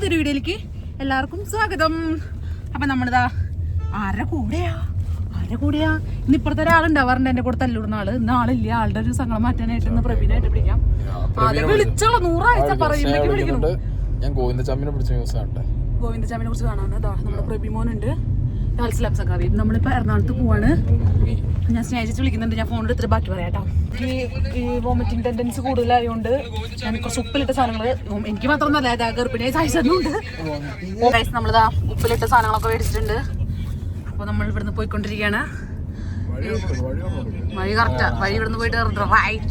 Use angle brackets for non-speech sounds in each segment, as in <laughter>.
പുതിയൊരു വീഡിയോയിലേക്ക് എല്ലാവർക്കും സ്വാഗതം. അപ്പൊ നമ്മളിതാ ആരുടെ കൂടെയാ? ആരുടെ കൂടെയാ? ഇന്ന് ഇപ്പുറത്തെ ഒരാളുണ്ടാവാറുണ്ട് എന്റെ കൂടെ തല്ലിടുന്ന ആൾ. ഇന്ന് ആളില്ല ആളുടെ ഒരു സങ്കടം മാറ്റാനായിട്ട് ഇന്ന് പ്രവീണായിട്ട് പിടിക്കാം അതെ വിളിച്ചോളൂ നൂറാഴ്ച പറയുമ്പോഴേക്കും വിളിക്കണം ഞാൻ ഗോവിന്ദ ചാമ്പിനെ പിടിച്ച ന്യൂസ് കാണട്ടെ. ഗോവിന്ദചാമിനെ കുറിച്ച് കാണാൻ നമ്മുടെ പ്രഭിമോനുണ്ട് ലാൽസ് സഖാവി നമ്മളിപ്പോ എറണാകുളത്ത് പോവാണ്. ഞാൻ സ്നേഹിച്ച് വിളിക്കുന്നുണ്ട്. ഞാൻ ഫോണിൽ എടുത്തിട്ട് ബാക്കി പറയാട്ടോ ഈ വോമിറ്റിംഗ് ടെൻഡൻസി കൂടുതലായതുകൊണ്ട് ഞാൻ കുറച്ച് ഉപ്പിലിട്ട സാധനങ്ങൾ എനിക്ക് മാത്രമൊന്നല്ല ഇതാ ഗർഭിണിയായി ഗൈസ് നമ്മളിതാ ഉപ്പിലിട്ട സാധനങ്ങളൊക്കെ മേടിച്ചിട്ടുണ്ട്. അപ്പോൾ നമ്മൾ ഇവിടുന്ന് പോയിക്കൊണ്ടിരിക്കുകയാണ്. വഴി കറക്റ്റാ വഴി ഇവിടുന്ന് പോയിട്ട് റൈറ്റ്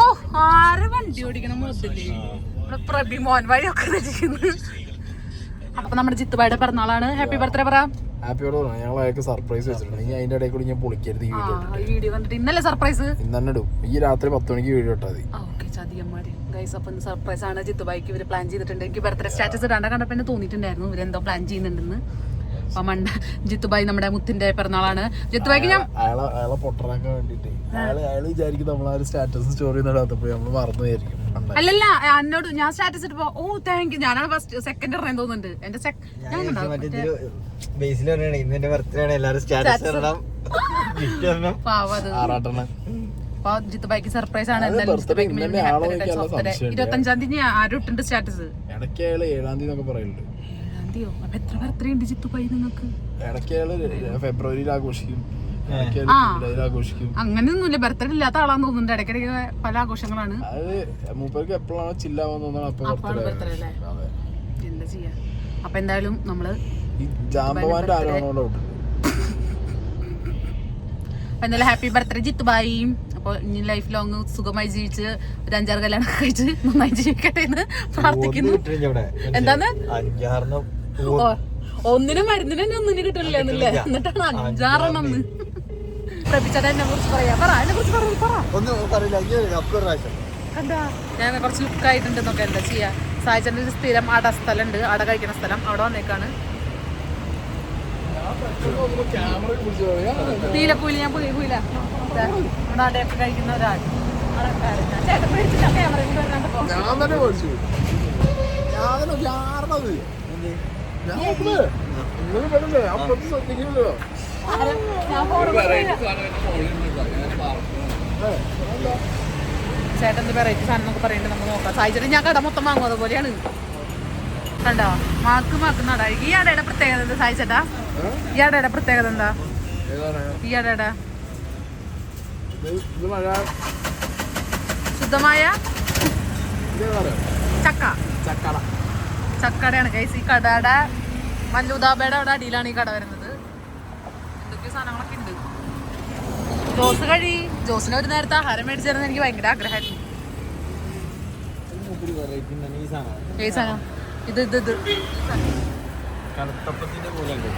ഓ ആരെ വണ്ടി ഓടിക്കണം? മുതലേ. ഇവിടെ പ്രഭിമോൻ വഴിയൊക്കെ അപ്പൊ നമ്മുടെ ജിത്തുബായുടെ പിറന്നാളാണ്. ഹാപ്പി ബർത്ത്ഡേ പറ. ഹാപ്പിയോട് പറഞ്ഞു ഞങ്ങൾ അയാൾക്ക് സർപ്രൈസ് വെച്ചിട്ടുണ്ട്. ഇനി അതിന്റെ ഇടയിൽ കൂടി ഞാൻ പൊളിക്കരുത് ഈ വീഡിയോ വീഡിയോ കണ്ടിട്ട് ഇന്നലെ സർപ്രൈസ് ഇന്ന് തന്നെ ഇടും. ഈ രാത്രി പത്ത് മണിക്ക് വീഡിയോ ഇട്ടാൽ മതി. ഓക്കെ ചതിയന്മാര് ഗൈസ് അപ്പം സർപ്രൈസ് ആണ്. ജിത്തു ബൈക്ക് ഇവർ പ്ലാൻ ചെയ്തിട്ടുണ്ട്. എനിക്ക് ബർത്ത്ഡേ സ്റ്റാറ്റസ് ഇടാണ്ട് കണ്ടപ്പോൾ എന്നെ തോന്നിയിട്ടുണ്ടായിരുന്നു. ഇവരെന്തോ പ്ലാൻ ചെയ്യുന്നുണ്ടെന്ന്. അപ്പൊ മണ്ട ജിത്തുബായി നമ്മുടെ മുത്തിന്റെ പിറന്നാളാണ്. ജിത്തുബായിക്ക് ഞാൻ അയാളെ അയാളെ പൊട്ടറാക്കാൻ വേണ്ടിട്ട് അയാൾ അയാൾ വിചാരിക്കും നമ്മൾ ആ ഒരു സ്റ്റാറ്റസ് സ്റ്റോറി നടത്തപ്പോ നമ്മൾ മറന്നു വിചാരിക്കും. അല്ലല്ല എന്നോട് ഞാൻ സ്റ്റാറ്റസ് ഇട്ടപ്പോ ഓ താങ്ക് യു ഞാനാണ് ഫസ്റ്റ് സെക്കൻഡ് ഇറങ്ങാൻ തോന്നുന്നുണ്ട്. എന്റെ sec- ഞാൻ കണ്ടോ? ബേസിൽ പറയണേ ഇന്ന് എന്റെ ബർത്ത്ഡേ ആണ് എല്ലാരും സ്റ്റാറ്റസ് ഇടണം. അപ്പൊ ജിത്തുബായിക്ക് സർപ്രൈസ് ആണ്. ഇരുപത്തഞ്ചാം തീയതി ആരും ഇട്ടുണ്ട് സ്റ്റാറ്റസ് ഇടയ്ക്ക് ഏഴാം തീയതി പറയുന്നുണ്ട് അപ്പൊ എത്ര ബർത്ത്ഡേ ഉണ്ട് ജിത്തുബായി നിങ്ങൾക്ക് ഇടയ്ക്ക് ഫെബ്രുവരിയിൽ ആഘോഷിക്കും. ആ. ജൂലൈയിൽ ആഘോഷിക്കും അങ്ങനെയൊന്നുമില്ല. ബർത്ത്ഡേ ഇല്ലാത്ത ആളാന്ന് തോന്നുന്നുണ്ട്. ഇടയ്ക്കിടയ്ക്ക് പല ആഘോഷങ്ങളാണ്. അത് മൂപ്പർക്ക് എപ്പോഴാണോ ചില്ലാവാൻ തോന്നുന്നത് അപ്പൊ ബർത്ത്ഡേ ബർത്ത്ഡേ അല്ലേ? അതെ. എന്താ ചെയ്യാ? അപ്പൊ എന്തായാലും നമ്മൾ ഈ ജാമ്പവാന്റെ ആരാണോ അപ്പൊ എന്തായാലും ഹാപ്പി ബർത്ത്ഡേ ജിത്തുബായി അപ്പൊ ഇനി ലൈഫ് ലോങ് സുഖമായി ജീവിച്ച് ഒരു അഞ്ചാറ് കല്യാണം കഴിച്ച് നന്നായി ജീവിക്കട്ടെ എന്ന് പ്രാർത്ഥിക്കുന്നു. ഓ, ഒന്നിനും മരുന്നിനും ഒന്നിനും കിട്ടില്ല എന്നല്ലേ? എന്നിട്ടാണ് അഞ്ചാറെണ്ണം പ്രഭിച്ചത് എന്നെ കുറിച്ച് പറയാ. പറ എന്നെ കുറിച്ച് പറ പറ. ഒന്നും പറയില്ല കണ്ടാ? ഞാൻ കുറച്ച് ലുക്ക് ആയിട്ടുണ്ട് എന്നൊക്കെ എന്താ ചെയ്യാ? സായിച്ചന്റെ ഒരു സ്ഥിരം അട സ്ഥലം ഉണ്ട് അട കഴിക്കുന്ന സ്ഥലം. അവിടെ വന്നേക്കാണ്. നീലപ്പൂൽ ഞാൻ പോയി പോയില്ല. ഇവിടെ അടയൊക്കെ കഴിക്കുന്ന ഒരാൾ. ചേട്ടൻ പേടിച്ചില്ല ക്യാമറ പറ്റുമോ? ഞാൻ തന്നെ പഠിച്ചു ഞാൻ തന്നെ ചാടണത് ഞാൻ നിങ്ങൾ പെടല്ലേ അപ്പുറത്ത് ശ്രദ്ധിക്കുമല്ലോ ചേട്ടൻ വെറൈറ്റി സാധനം എന്നൊക്കെ പറയുന്നുണ്ട് നമുക്ക് നോക്കാം. സായിച്ചേട്ടൻ ഞാൻ കട മൊത്തം വാങ്ങും അതുപോലെയാണ്. കണ്ടോ? മാക്ക് മാക്ക് നട. ഈ അടയുടെ പ്രത്യേകത എന്താ സായിച്ചേട്ടാ? ഈ അടയുടെ പ്രത്യേകത എന്താ? ഈ അടയുടെ ശുദ്ധമായ ചക്ക. ചക്കട. ചക്കടയാണ് കൈസ് ഈ കടയുടെ മല്ലൂദാബയുടെ അവിടെ അടിയിലാണ് ഈ കട വരുന്നത്. സാധനങ്ങളൊക്കെ ഉണ്ട്. ജോസ് കഴി. ജോസിന് ഒരു നേരത്തെ ആഹാരം മേടിച്ചിരുന്ന എനിക്ക് ഭയങ്കര ആഗ്രഹമായിരുന്നു. സാധനം. ഇത് ഇത് ഇത്.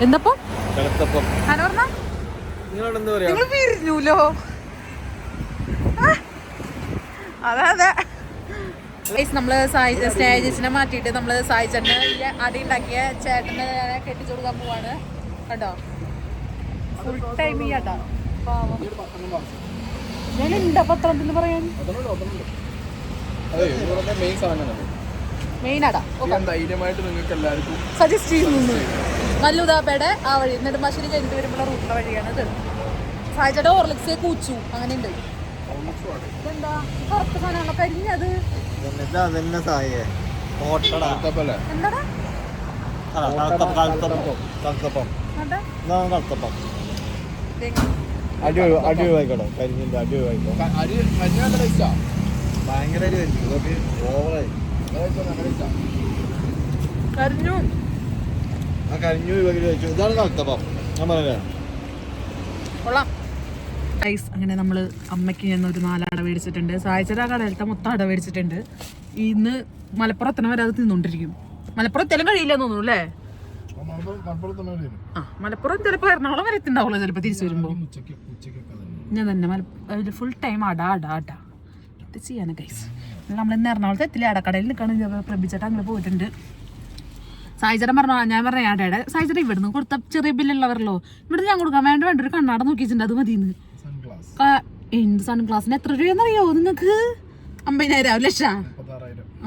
എന്തപ്പോ? നിങ്ങൾ പിരിഞ്ഞൂലോ അതെ അതെ. നമ്മൾ സായി സ്നേഹ ചേച്ചിനെ മാറ്റിയിട്ട് നമ്മൾ സായി ചേട്ടന് ഈ അടി ഉണ്ടാക്കിയ ചേട്ടനെ കെട്ടിച്ചു കൊടുക്കാൻ പോവാണ്. കേട്ടോ ഫുൾ ടൈം ഈ അടാ പാവം ഞാൻ എന്താ പത്രത്തിൽ പറയാൻ അതുകൊണ്ട് അതെ. മെയിൻ അടാ. ധൈര്യമായിട്ട് നിങ്ങൾക്ക് എല്ലാവർക്കും സജസ്റ്റ് ചെയ്യുന്നു മല്ലുദാബയുടെ ആ വഴി എന്നിട്ട് മശ്ശേരി കഴിഞ്ഞിട്ട് വരുമ്പോൾ റൂട്ടിലെ വഴിയാണ് ഇത്. സായിച്ചേട്ട ഓർലിക്സ് കൂച്ചു അങ്ങനെ ഉണ്ട് ഇതെന്താ? കറുത്ത സാധനമാണോ കരിഞ്ഞത്? ഇതെന്നിട്ട് അതന്നെ സായേ. ഓട്ടടാ. അല്ലേ എന്താടാ? അല്ല, കടത്തപ്പം കടത്തപ്പം അടി ഒഴി- അടി ഒഴിവായിക്കോട്ടെ കരിഞ്ഞിന്റെ അടി അരി അരി നല്ല ടേസ്റ്റാ ഭയങ്കര അരി ആയിരിക്കും ഇതൊക്കെ ഓവറായി നല്ല ടേസ്റ്റാ കരിഞ്ഞു. ആ കരിഞ്ഞു ഒഴിവാക്കി കഴിച്ചു. ഇതാണ് കടത്തപ്പം ഞാൻ പറയാ കൊള്ളാം. ഐസ് അങ്ങനെ നമ്മൾ അമ്മയ്ക്ക് ഞാൻ ഒരു നാലട മേടിച്ചിട്ടുണ്ട്. സായിച്ചര കടയിലത്തെ മൊത്തം അട മേടിച്ചിട്ടുണ്ട്. ഇന്ന് മലപ്പുറത്തിന് വരെ അത് തിന്നോണ്ടിരിക്കും. മലപ്പുറം കഴിയില്ലെന്ന് കഴിയില്ല തോന്നുന്നു അല്ലേ? ആ മലപ്പുറം ചിലപ്പോൾ എറണാകുളം വരെ എത്തിണ്ടാവുള്ളൂ ചിലപ്പോൾ തിരിച്ചു വരുമ്പോൾ ഞാൻ തന്നെ മല ഫുൾ ടൈം അടാ അടാ അടാ ഇത് ചെയ്യാനാ ഗൈസ് നമ്മൾ ഇന്ന് എറണാകുളത്ത് എത്തില്ല. അടക്കടയിൽ നിൽക്കണം പ്രഭിച്ചിട്ട് അങ്ങനെ പോയിട്ടുണ്ട്. സായിച്ചേട്ടൻ പറഞ്ഞു ഞാൻ പറഞ്ഞ ആടയുടെ സായിച്ചേട്ടൻ ഇവിടുന്ന് കൊടുത്ത ചെറിയ ബില്ലുള്ളവരല്ലോ ഇവിടെ ഞാൻ കൊടുക്കാൻ വേണ്ട വേണ്ട ഒരു കണ്ണാട നോക്കിയിട്ടുണ്ട്. അത് മതിയെന്ന് എന്ത് സൺ ക്ലാസ്സിന് എത്ര രൂപയെന്നറിയോ നിങ്ങൾക്ക് അമ്പതിനായിരം ലക്ഷ.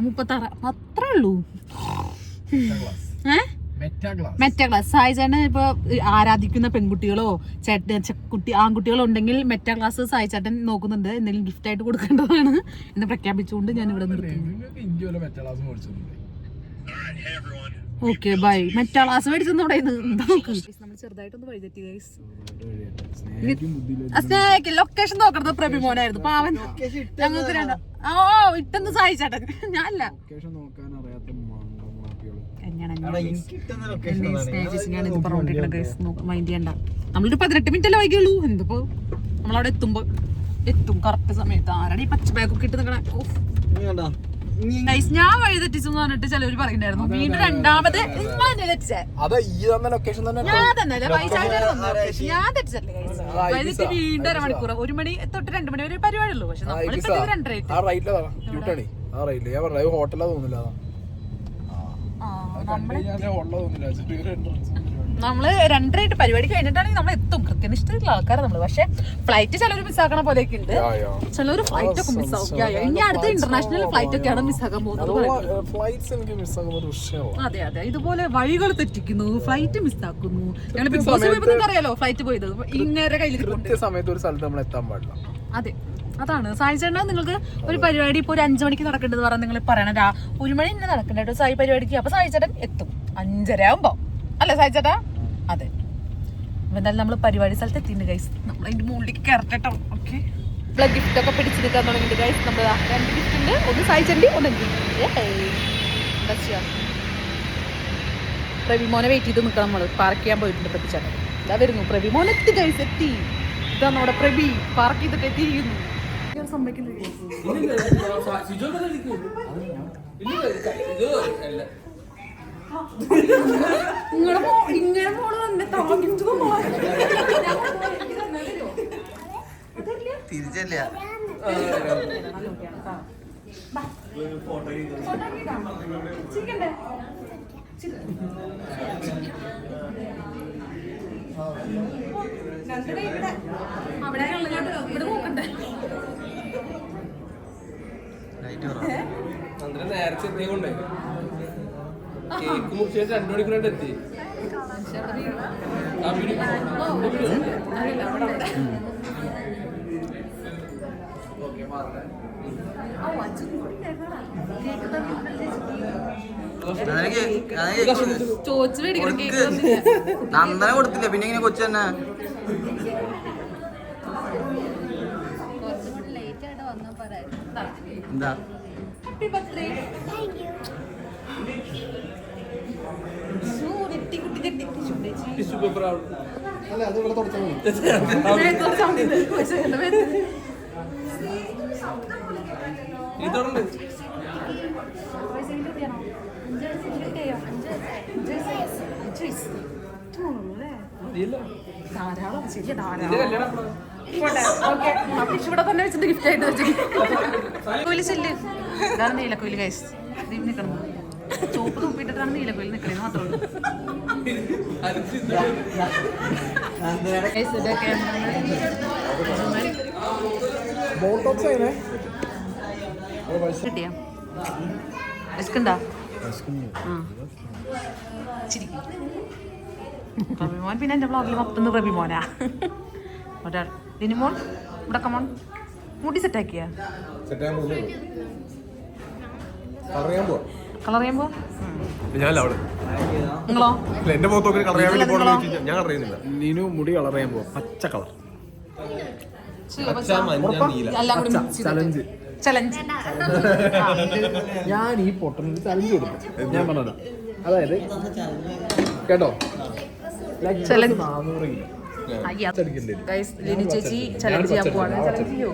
മുപ്പത്താറ്. അത്രേ ഉള്ളൂ. ഏഹ് മെറ്റാ ക്ലാസ് സായിച്ചേട്ടൻ ഇപ്പൊ ആരാധിക്കുന്ന പെൺകുട്ടികളോ ചേട്ടൻ കുട്ടി ആൺകുട്ടികളോ ഉണ്ടെങ്കിൽ മെറ്റ ക്ലാസ് സായിച്ചേട്ടൻ നോക്കുന്നുണ്ട്. എന്തെങ്കിലും ഗിഫ്റ്റ് ആയിട്ട് കൊടുക്കേണ്ടതാണ് എന്ന് പ്രഖ്യാപിച്ചുകൊണ്ട് ഞാൻ ഇവിടെ നിർത്തുന്നു. ഓക്കെ ബൈ മെറ്റ ക്ലാസ് മേടിച്ചെന്ന് പറയുന്നത് നമ്മൾ ചെറുതായിട്ടൊന്ന് വഴിതെറ്റി ഗൈസ് സ്നേഹിക്കും ബുദ്ധിയില്ല ലൊക്കേഷൻ നോക്കണത് പ്രഭിമോനായിരുന്നു പാവൻ ഞങ്ങൾക്ക് രണ്ട ഓ ഇട്ടെന്ന് സായിച്ചേട്ടൻ ഞാനല്ല ലൊക്കേഷൻ നോക്കാൻ അറിയാത്ത പറഞ്ഞോണ്ടിരിക്കണ ഗൈസ് മൈൻഡ് ചെയ്യണ്ട. നമ്മളൊരു പതിനെട്ട് മിനിറ്റ് അല്ലേ വൈകിയുള്ളൂ എന്തിപ്പോ? നമ്മളവിടെ എത്തുമ്പോ എത്തും. കറക്റ്റ് സമയത്ത്. ആരാണ് ഈ പച്ച ബാഗൊക്കെ ഇട്ട് നിൽക്കണേ ഗൈസ് ഞാൻ വഴി തെറ്റിച്ചെന്ന് പറഞ്ഞിട്ട് ചിലവര് പറയുന്നുണ്ടായിരുന്നു. വീണ്ടും രണ്ടാമത് ഞാൻ തന്നെ. ഞാൻ തെറ്റിച്ചല്ലേ ഗൈസ് വീണ്ടും അരമണിക്കൂർ ഒരു മണി തൊട്ട് രണ്ട് മണി വരെ പരിപാടിയുള്ളൂ പക്ഷെ നമ്മളിപ്പോ ഹോട്ടലാ രണ്ടര നമ്മൾ രണ്ടരയായിട്ട് പരിപാടി കഴിഞ്ഞിട്ടാണെങ്കിൽ നമ്മൾ എത്തും. കൃത്യനിഷ്ഠയുള്ള ആൾക്കാരാണ് നമ്മൾ. പക്ഷെ ഫ്ലൈറ്റ് ചിലർ മിസ്സാക്കണ പോലെയൊക്കെ ഉണ്ട്. ചിലർ ഫ്ലൈറ്റ് ഒക്കെ മിസ്സാവും ഇനി അടുത്ത ഇന്റർനാഷണൽ ഫ്ലൈറ്റ് ഒക്കെയാണ് മിസ്സാക്കാൻ പോകുന്നത്. അതെ അതെ ഇതുപോലെ വഴികൾ തെറ്റിക്കുന്നു ഫ്ലൈറ്റ് മിസ്സാക്കുന്നു ഞങ്ങൾ ബിഗ് ബോസ് പോയപ്പോ അറിയാലോ ഫ്ലൈറ്റ് പോയത്? ഇങ്ങനെ കയ്യിൽ സമയത്ത് ഒരു സ്ഥലത്ത് നമ്മൾ എത്താൻ പാടില്ല. അതെ. അതാണ്. സായി ചേട്ടൻ നിങ്ങൾക്ക് ഒരു പരിപാടി ഇപ്പോൾ ഒരു അഞ്ചു മണിക്ക് നടക്കേണ്ടത് പറഞ്ഞാൽ നിങ്ങൾ പറയണ. ഒരു മണി തന്നെ നടക്കണ്ട സായി പരിപാടിക്ക്. അപ്പൊ സായി ചേട്ടൻ എത്തും. അഞ്ചര ആവുമ്പോ. അല്ലേ സായി ചേട്ടാ? അതെ. അപ്പൊ എന്തായാലും നമ്മൾ പരിപാടി സ്ഥലത്ത് എത്തിയിട്ടുണ്ട് ഗൈസ് നമ്മൾ അതിന്റെ മുകളിലേക്ക് കയറട്ടോ ഓക്കെ നമ്മളെ ഗിഫ്റ്റ് ഒക്കെ പിടിച്ചെടുക്കാൻ തുടങ്ങിയിട്ട് ഗൈസ് നമ്മൾ രണ്ട് ഗിഫ്റ്റ് ഉണ്ട്. ഒന്ന് സായി ചേട്ടൻ ഒന്ന് പ്രവിമോനെ വെയിറ്റ് ചെയ്ത് നിൽക്കണം നമ്മൾ പാർക്ക് ചെയ്യാൻ പോയിട്ടുണ്ട് പ്രതിച്ചേട്ടൻ ഇതാ വരുന്നു. പ്രവിമോൻ എത്തി ഗൈസ് എത്തി. ഇതാ നമ്മുടെ പ്രവി. പാർക്ക് ചെയ്തിട്ട് എത്തിയിരിക്കുന്നു. സമ്മതിക്കില്ല guys. ഇങ്ങനെ പോണ് തന്നെ? താങ്ങിട്ട് തിരിച്ചല്ല അവിടെ ഇവിടെ നോക്കണ്ടേ നന്ദന കൊടുത്തില്ല പിന്നെ ഇങ്ങനെ കൊച്ചു തന്നെ? <laughs> എന്താ? ടിഷ്യൂ പേപ്പർ അല്ല അത് ഇവിടെ തുടച്ചാൽ മതി. <laughs> ഇതുണ്ട്. ധാരാളം ശരിയാ ധാരാളം. ഇവിടെ തന്നെ വെച്ചിട്ട് ഗിഫ്റ്റ് ആയിട്ട് വെച്ചു കോയിൽ ചെല്ല്. ഇതാണ് നീലക്കോയിൽ കൈസ് ദീപ് നിക്കണം ചോപ്പ് തുപ്പിട്ടിട്ടാണ് നീലക്കോയിൽ നിക്കണേന്ന് മാത്രമേ ഉള്ളൂ. കിട്ടിയാ? വിശക്കുണ്ടാ പിന്നെ എന്റെ ബ്ലോഗിൽ മൊത്തം പ്രഭിമോനാ ഒരാൾ. ദിനിമോൻ ഇവിടെ കമോൺ മുടി സെറ്റാക്കിയാ കളർ ചെയ്യുമ്പോ നിങ്ങളോ? എന്റെ കളർ ചെയ്യാൻ വേണ്ടി? ഞാൻ കളർ ചെയ്യുന്നില്ല. നീനു മുടി കളർ ചെയ്യാൻ പോവാ. പച്ച കളർ എല്ലാം കൂടി ചലഞ്ച്. ചലഞ്ച്. ഞാൻ ഈ പൊട്ടനൊരു ചലഞ്ച് കൊടുക്കും ഞാൻ പറഞ്ഞത്. അതായത് കേട്ടോ? ചലഞ്ച്. നാനൂറ് കിലോ. ലിനി ചേച്ചി ചലഞ്ച് ചെയ്യാൻ പോവാണ്. ചലഞ്ച് ചെയ്യോ?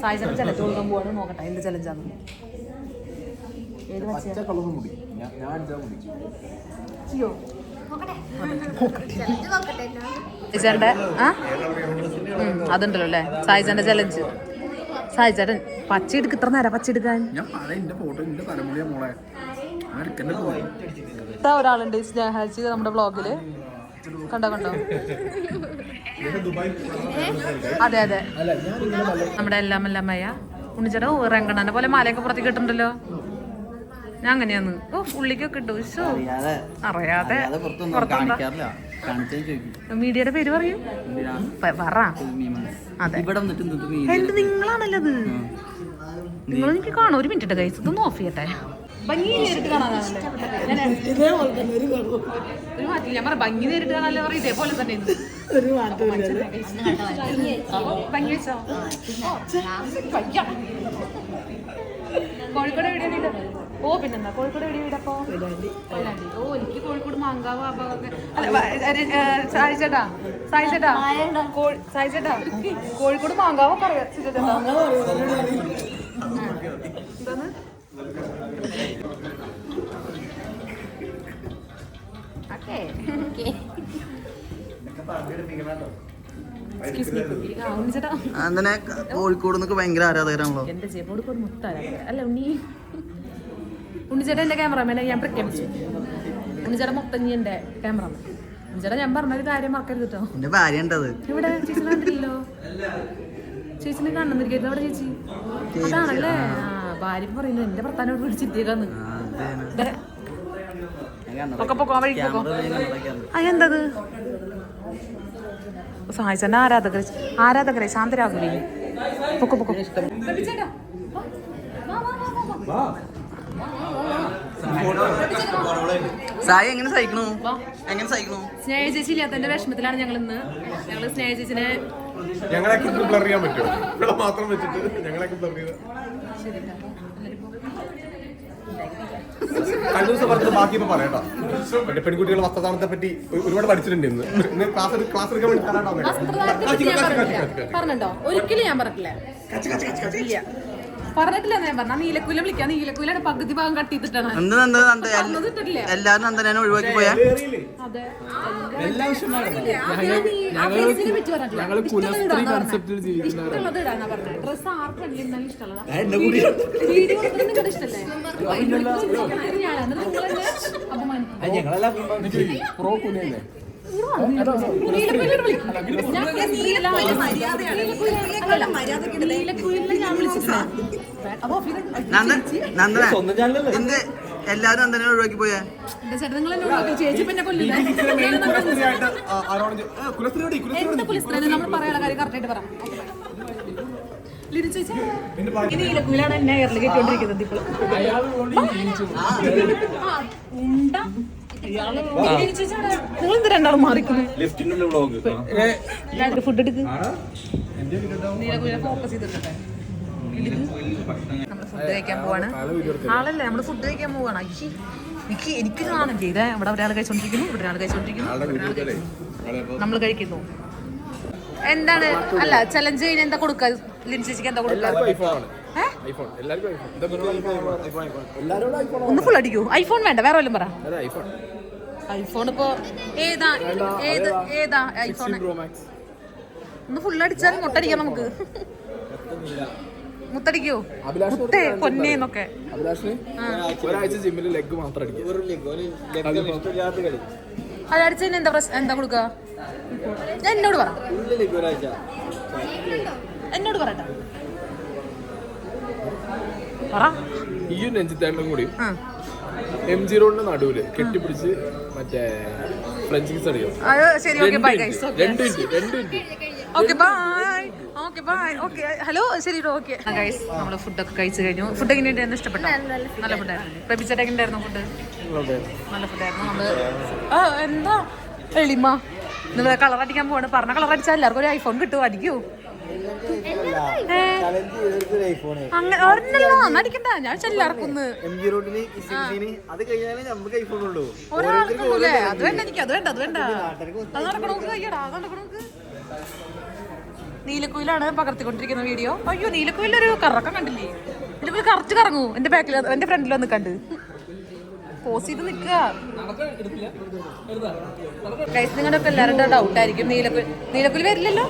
സായി ചേട്ടൻ ചലഞ്ച് കൊടുക്കാൻ പോവാണ്. നോക്കട്ടെ എന്ത് ചലഞ്ചാണ് ഏത് പച്ച കളർ മുടി. ഞാൻ ഞാൻ അടിച്ചാൽ മുടി. ചെയ്യോ? സായിച്ചേട്ടന്റെ ആ? അതുണ്ടല്ലോ അല്ലേ? സായിച്ചേട്ടന്റെ ചലഞ്ച് സായിച്ചേട്ടൻ പച്ച എടുക്ക് ഇത്ര നേരം പച്ച എടുക്കാൻ? ഒരാളുണ്ട് സ്നേഹാച്ചി നമ്മുടെ വ്ളോഗിൽ കണ്ടോ കണ്ടോ? അതെ അതെ. നമ്മുടെ എല്ലാം എല്ലാം അയ്യ ഉണ്ണിച്ചേട്ടാ റെങ്കണ്ണനെ പോലെ മാലയൊക്കെ പുറത്തേക്ക് കിട്ടുന്നുണ്ടല്ലോ ഞാൻ അങ്ങനെയാന്ന്. ഓ ഉള്ളിക്കൊക്കെ ഇട്ടു. ശോ. അറിയാതെ മീഡിയയുടെ പേര് പറയൂ. പറ. അതെ. എന്ത് നിങ്ങൾ എനിക്ക് കാണും. ഒരു മിനിറ്റ് ഗൈസ് ഇതൊന്ന് ഓഫ് ചെയ്യട്ടെ. ഭംഗി നേരിട്ട് കാണാനല്ലേ ഒരു മാറ്റില്ല ഞാൻ പറ ഭംഗി നേരിട്ട് കാണാനല്ലേ പറയും. ഇതേപോലെ തന്നെ ഒരു ഭംഗി വെച്ചോ? വയ്യ. കോഴിക്കോട് എവിടെയാണ് വീട്? ഓ പിന്നെന്താ? കോഴിക്കോട് എവിടെ വീടപ്പോ കൊയിലാണ്ടി. ഓ എനിക്ക് കോഴിക്കോട് മാങ്കാവ് അല്ല സായി ചേട്ടാ. സായി ചേട്ടാ. സായി ചേട്ടാ. കോഴിക്കോട് മാങ്കാവൊക്കെ അറിയാം. ചേട്ടാ എന്താണ്? ഓക്കേ. അങ്ങനെ കോഴിക്കോട് നിന്നൊക്കെ ഭയങ്കര ആരാധകരാണല്ലോ. എന്റെ ചേപ്പോട് ഒരു മുത്താല അല്ല ഉണ്ണി. ഉണ്ണിച്ചേട്ടൻ എന്റെ ക്യാമറമാനെ ഞാൻ പ്രഖ്യാപിച്ചു. ഉണ്ണിച്ചേട്ടൻ മൊത്തം നീ എന്റെ ക്യാമറമാൻ ഉണ്ണിച്ചേട്ടൻ ഞാൻ പറഞ്ഞൊരു കാര്യം മറക്കരുത് കേട്ടോ എന്റെ ഭാര്യ ഉണ്ടത്. ഇവിടെ ചേച്ചിനെ കണ്ടില്ലല്ലോ ചേച്ചിനെ കാണുന്നിരിക്കുന്നു അവിടെ ചേച്ചി. അതാണല്ലേ? ആ. ഭാര്യ പറയുന്നു എന്റെ ഭർത്താനോട് പിടിച്ചിട്ടേക്കാന്ന് ദേ, പൊക്കോ, വഴിക്ക് പൊക്കോ. ആ എന്തത് സായിച്ചന്റെ ആരാധകർ ആരാധകരെ ശാന്തരാകുലേ പൊക്കോ പൊക്കോ. സായി എങ്ങനെ സഹിക്കണു? എങ്ങനെ സഹിക്കണു? സ്നേഹ ചേച്ചി ഇല്ലാത്തതിന്റെ വിഷമത്തിലാണ് ഞങ്ങൾ ഇന്ന്. ഞങ്ങൾ സ്നേഹ ചേച്ചിനെ ഞങ്ങളെ ബ്ലർ ചെയ്യാൻ പറ്റുമോ? ഇവിടെ മാത്രം വെച്ചിട്ട് ഞങ്ങളെ ബ്ലർ ചെയ്ത്. കഴിഞ്ഞ ദിവസം പറഞ്ഞത് ബാക്കി ഇപ്പൊ പറയട്ടോ മറ്റേ വസ്ത്രധാരണത്തെ പറ്റി ഒരുപാട് പഠിച്ചിട്ടുണ്ട് ഇന്ന് ഇന്ന് ക്ലാസ് ക്ലാസ് എടുക്കാൻ വേണ്ടി തരാട്ടോ അങ്ങനെ. വസ്ത്രധാരണത്തെ ഞാൻ പറഞ്ഞിട്ടില്ല പറഞ്ഞിട്ടോ ഒരിക്കലും ഞാൻ പറഞ്ഞിട്ടില്ല ഇല്ല പറഞ്ഞിട്ടില്ല ഞാൻ പറഞ്ഞ. നീലക്കുല വിളിക്കാം. നീലക്കുലയുടെ പകുതി ഭാഗം കട്ട് ചെയ്തിട്ടാണ്. എല്ലാരും നന്ദനെ ഒഴിവാക്കി പോയാ? ഇഷ്ടമുള്ളത് ഇടാനാ പറഞ്ഞത് ഡ്രസ് ആർക്കും ഇല്ലെന്നാലും ഞാനാണ്. നിങ്ങളെന്നെ അപമാനിക്കും എല്ലാരും അന്തനെ ഒഴിവാക്കി പോയാ? ഉണ്ട. നിങ്ങൾ എന്ത് രണ്ടാളും മാറിക്കുന്നു? ഫുഡ് എടുക്ക്. ഫോക്കസ് ചെയ്തിട്ടെ നമ്മൾ ഫുഡ് കഴിക്കാൻ പോവാണ്. ആളല്ലേ നമ്മൾ ഫുഡ് കഴിക്കാൻ പോവാണ്. അയ്യേ എനിക്ക് എനിക്ക് കാണാൻ ഇതാ ഇവിടെ ഒരാൾ കഴിച്ചോണ്ടിരിക്കുന്നു ഇവിടെ ഒരാൾ കഴിച്ചോണ്ടിരിക്കുന്നു നമ്മൾ കഴിക്കുന്നു. എന്താണ്? അല്ല ചലഞ്ച് കഴിഞ്ഞാൽ എന്താ കൊടുക്കുക ലിൻ ചേച്ചിക്ക് എന്താ കൊടുക്കുക ഏ? ഐഫോൺ. എല്ലാവർക്കും ഐഫോൺ. എന്താ ഐഫോൺ ഒന്ന് ഫുൾ അടിക്കൂ. ഐഫോൺ വേണ്ട വേറെ വല്ലതും പറ. ഐഫോൺ. ഐഫോൺ ഇപ്പോ ഏതാ ഏത് ഏതാ ഐഫോൺ? ഒന്ന് ഫുൾ അടിച്ചാൽ മുട്ടടിക്കാം. നമുക്ക് മുത്തടിക്കോ പൊന്നേന്നൊക്കെ ഒരാഴ്ച ജിമ്മിൽ ലെഗ് മാത്രം അടിക്കും. അത് അടിച്ചതിന് എന്താ പ്രശ്നം എന്താ കൊടുക്കുക എന്നോട് പറ. എന്നോട് പറയട്ടെ. പറ. ഈ നെഞ്ചിത്തേണ്ടും കൂടി ആ. എം ജി റോഡിന്റെ നടുവിൽ കെട്ടിപ്പിടിച്ച് മറ്റേ ഫ്രഞ്ച് കിസ് അടിക്കും ശരി ഓക്കെ ബൈ രണ്ട് ഗൈസ് മിനിറ്റ് മിനിറ്റ് രണ്ട് minute okay bye okay bye okay hello ശരി ഓക്കെ ഗൈസ് നമ്മൾ ഫുഡൊക്കെ കഴിച്ചു കഴിഞ്ഞു. ഫുഡ് എങ്ങനെയുണ്ടായിരുന്നു? ഇഷ്ടപ്പെട്ടോ? നല്ല ഫുഡായിരുന്നു പ്രഭിച്ചേട്ട എങ്ങനെയായിരുന്നു ഫുഡ് നല്ല ഫുഡായിരുന്നു നമ്മൾ എന്താ? എളിമ. നിങ്ങൾ കളർ അടിക്കാൻ പോവാണ്. പറഞ്ഞ കളർ അടിച്ചാൽ എല്ലാവർക്കും ഒരു ഐഫോൺ കിട്ടും. അടിക്കൂ. ഒരെണ്ണല്ലോ അടിക്കണ്ട ഞാൻ എം ജി റോഡിന് അത് കഴിഞ്ഞാലേ നമുക്ക് ഐഫോൺ ഉള്ളൂ. ഒരാൾക്കുള്ളൂ അത് വേണ്ട എനിക്ക് അത് വേണ്ട അത് വേണ്ട. അത് നടക്കണോ അയ്യടാ അത് നടക്കണോ നീലക്കുയിലാണ് പകർത്തിക്കൊണ്ടിരിക്കുന്ന വീഡിയോ. അയ്യോ നീലക്കുയിലൊരു കറക്കം കണ്ടില്ലേ? നീലക്കുയിൽ കറച്ച് കറങ്ങൂ. എന്റെ ബാക്കിൽ എന്റെ ഫ്രണ്ടിൽ വന്ന് കണ്ട്. പോസ് ചെയ്ത് നിൽക്കുക. നിങ്ങളുടെ ഒക്കെ എല്ലാവരുടെ ഡൗട്ടായിരിക്കും നീലക്കുയിൽ നീലക്കുയിൽ വരില്ലല്ലോ?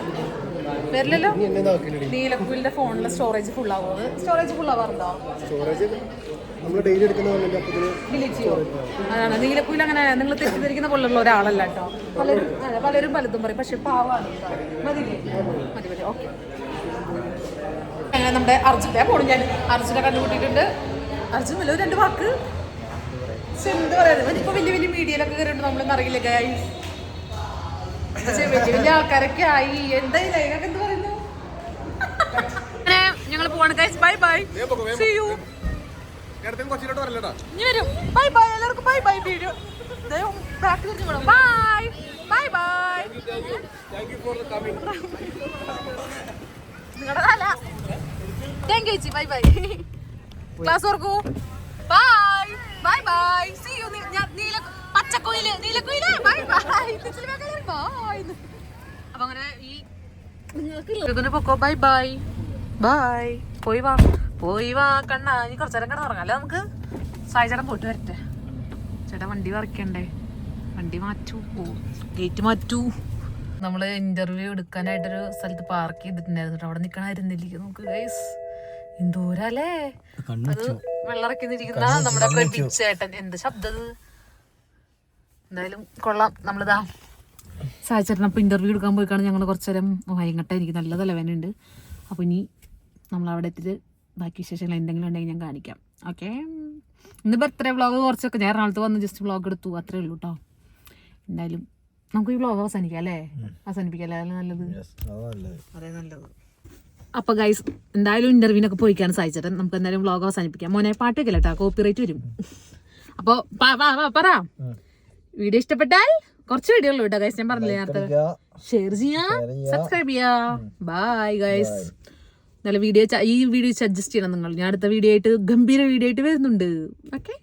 വരില്ലല്ലോ? നീലക്കുയിലിന്റെ ഫോണിലെ സ്റ്റോറേജ് ഫുൾ ആവുമോ സ്റ്റോറേജ് ഫുൾ ആവാറുണ്ടോ? ഡിലീറ്റ് ചെയ്യോ. അതാണ്. നീലക്കുയിൽ അങ്ങനെ നിങ്ങൾ തെറ്റിദ്ധരിക്കുന്ന പോലുള്ള ഒരാളല്ല കേട്ടോ. പലരും പലരും പലതും പറയും. പക്ഷെ പാവാണ്. കേട്ടോ. മതി മതി. ഓക്കെ. അങ്ങനെ നമ്മുടെ അർജുനെ പോണു ഞാൻ അർജുനെ കണ്ടുപിട്ടിട്ടുണ്ട് അർജുൻ വല്ല രണ്ട് വാക്ക്? പറയുന്നത് ഇപ്പൊ വലിയ വലിയ മീഡിയയിലൊക്കെ കയറിയിട്ട് നമ്മളൊന്നും അറിയില്ല ഗൈസ് പക്ഷേ വലിയ ആൾക്കാരൊക്കെ ആയി. എന്തായില്ല ഇതിനൊക്കെ എന്ത് പറയുന്നു? ഞങ്ങൾ guys bye bye see you ഇനി വരും. ബൈ ബൈ എല്ലാവർക്കും ബൈ ബൈ വീഡിയോ ബാക്ക് തിരിച്ചു പോകണം ബൈ ബൈ ബൈ നിങ്ങളുടെ താങ്ക് യു ചേച്ചി bye bye class ഓർക്കൂ bye bye bye see you നീല പച്ചക്കുയിൽ. നീലക്കുയിൽ. ബൈ ബൈ ബൈ അപ്പൊ അങ്ങനെ ഈ നിങ്ങൾക്ക് പൊക്കോ. ബൈ ബൈ ബൈ പോയി വാ. പോയി വാ കണ്ണ. ഇനി കുറച്ചേരം കിടന്ന് ഉറങ്ങാം. നമുക്ക്? സായി ചേട്ടൻ പോയിട്ട് വരട്ടെ. ചേട്ടാ വണ്ടി വറക്കണ്ടേ വണ്ടി മാറ്റൂ. ഓ ഗേറ്റ് മാറ്റൂ. നമ്മൾ ഇന്റർവ്യൂ എടുക്കാനായിട്ടൊരു സ്ഥലത്ത് പാർക്ക് ചെയ്തിട്ടുണ്ടായിരുന്നു കേട്ടോ. അവിടെ നിക്കണായിരുന്നില്ല നമുക്ക് ഗൈസ് എന്തോരല്ലേ? അത് വെള്ളറക്കിന്നിരിക്കുന്ന നമ്മുടെ പ്രതീക്ഷേട്ടൻ എന്ത് ശബ്ദത് എന്തായാലും കൊള്ളാം. നമ്മളിതാ സാഹചര്യം അപ്പോൾ ഇന്റർവ്യൂ എടുക്കാൻ പോയിക്കാണ്. ഞങ്ങൾ കുറച്ച് നേരം വൈകിട്ട്. എനിക്ക് നല്ല തലവേനുണ്ട് അപ്പോൾ ഇനി നമ്മൾ അവിടെ എത്തിയിട്ട് ബാക്കി വിശേഷങ്ങൾ എന്തെങ്കിലും ഉണ്ടെങ്കിൽ ഞാൻ കാണിക്കാം. ഓക്കെ ഇന്ന് ബർത്ത്ഡേ വ്ളോഗ് കുറച്ചൊക്കെ ഞാൻ എറണാകുളത്ത് വന്ന് ജസ്റ്റ് വ്ളോഗ് എടുത്തു. അത്രേ ഉള്ളൂ കേട്ടോ എന്തായാലും നമുക്ക് ഈ വ്ളോഗ് അവസാനിക്കാം അല്ലേ? അവസാനിപ്പിക്കാം അല്ലേ നല്ലത്. അതെ നല്ലത്. അപ്പൊ ഗൈസ് എന്തായാലും ഇന്റർവ്യൂവിനൊക്കെ പോയിക്കാണ് സാധിച്ചത് നമുക്ക് എന്തായാലും വ്ളോഗ് അവസാനിപ്പിക്കാം. മോനെ പാട്ട് കേട്ടോ കേട്ടോ കോപ്പിറൈറ്റ് വരും അപ്പൊ പ- പ- പ- പറ. വീഡിയോ ഇഷ്ടപ്പെട്ടാൽ കുറച്ച് വീഡിയോ ഉള്ളൂ കേട്ടോ ഗൈസ് ഞാൻ പറഞ്ഞില്ലേ നേരത്തെ. ഷെയർ ചെയ്യാ സബ്സ്ക്രൈബ് ചെയ്യാ. ബൈ ഗൈസ് നല്ല വീഡിയോ ഈ വീഡിയോ അഡ്ജസ്റ്റ് ചെയ്യണം നിങ്ങൾ. ഞാൻ അടുത്ത വീഡിയോ ആയിട്ട് ഗംഭീര വീഡിയോ ആയിട്ട് വരുന്നുണ്ട്. ഓക്കെ